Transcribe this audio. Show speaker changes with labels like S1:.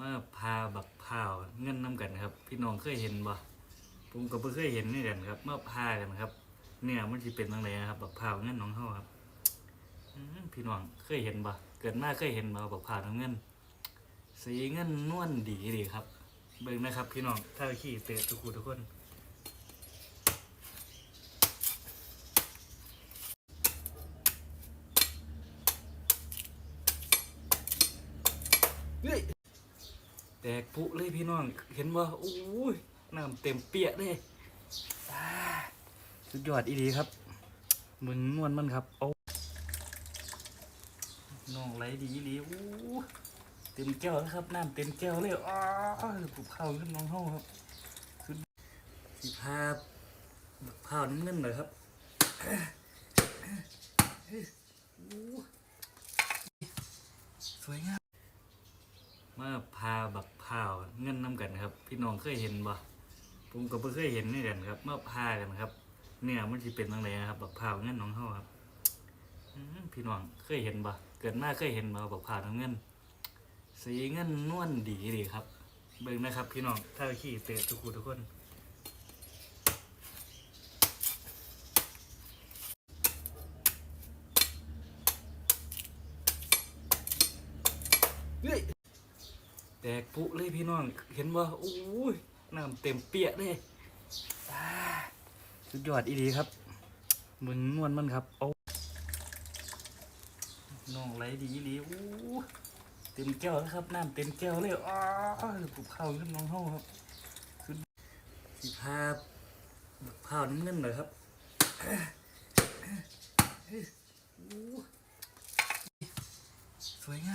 S1: มาพาบักพาวเงินน้ำกันครับ พี่น้องเคยเห็นบ่ผมก็เพิ่งเคยเห็นนี่กันครับมาพากันครับ เนี่ยมันจะเป็นยังไงครับบักพาวเงินน้องเฮาครับพี่น้องเคยเห็นบ่เกิดมาเคยเห็นบ่บักพาวน้ำเงิน สีเงินนวลดีดีครับ เบิ่งนะครับ พี่น้องถ้าขี้เตะทุกคนทุกคนเฮ้ย แตกปุเลยพี่น้อง เห็นว่าอู้ยน้ำเต็มเปียกเลยสุดยอดอีดีครับมึงนวลมันครับโอ้น้องไหลดีอีดีอู้เต็มแก้วแล้วครับน้ำเต็มแก้วเลยอ้าวผูเข้าขึ้นน้องเฮาครับสุดสีภาพข้าวน้ำเงินหน่อยครับสวยงามมาพาบักพร้าว เงินน้ำกันครับ พี่น้องเคยเห็นบ่ผมก็เพิ่งเคยเห็นนี่กันครับเมาพากันครับ เนี่ยมันจะเป็นยังไงครับบักพร้าวเงินน้องเฮาครับพี่น้องเคยเห็นบ่เกิดมาเคยเห็นบ่บักพร้าวน้ำเงิน สีเงินนวลดีดีครับ เบิ่งนะครับ พี่น้องถ้าขี้เตะทุกคนทุกคนเฮ้ย แตกปุเลยพี่น้อง เห็นว่าอู้ยน้ำเต็มเปียกเลยสุดยอดอีดีครับมึงนวลมันครับโอ้น้องไหลดีอีดีอู้เต็มแก้วแล้วครับน้ำเต็มแก้วเลยอ้าวผูเข้าขึ้นน้องเฮาครับสุดสีภาพข้าน้ำเงินหน่อยครับสวยงาม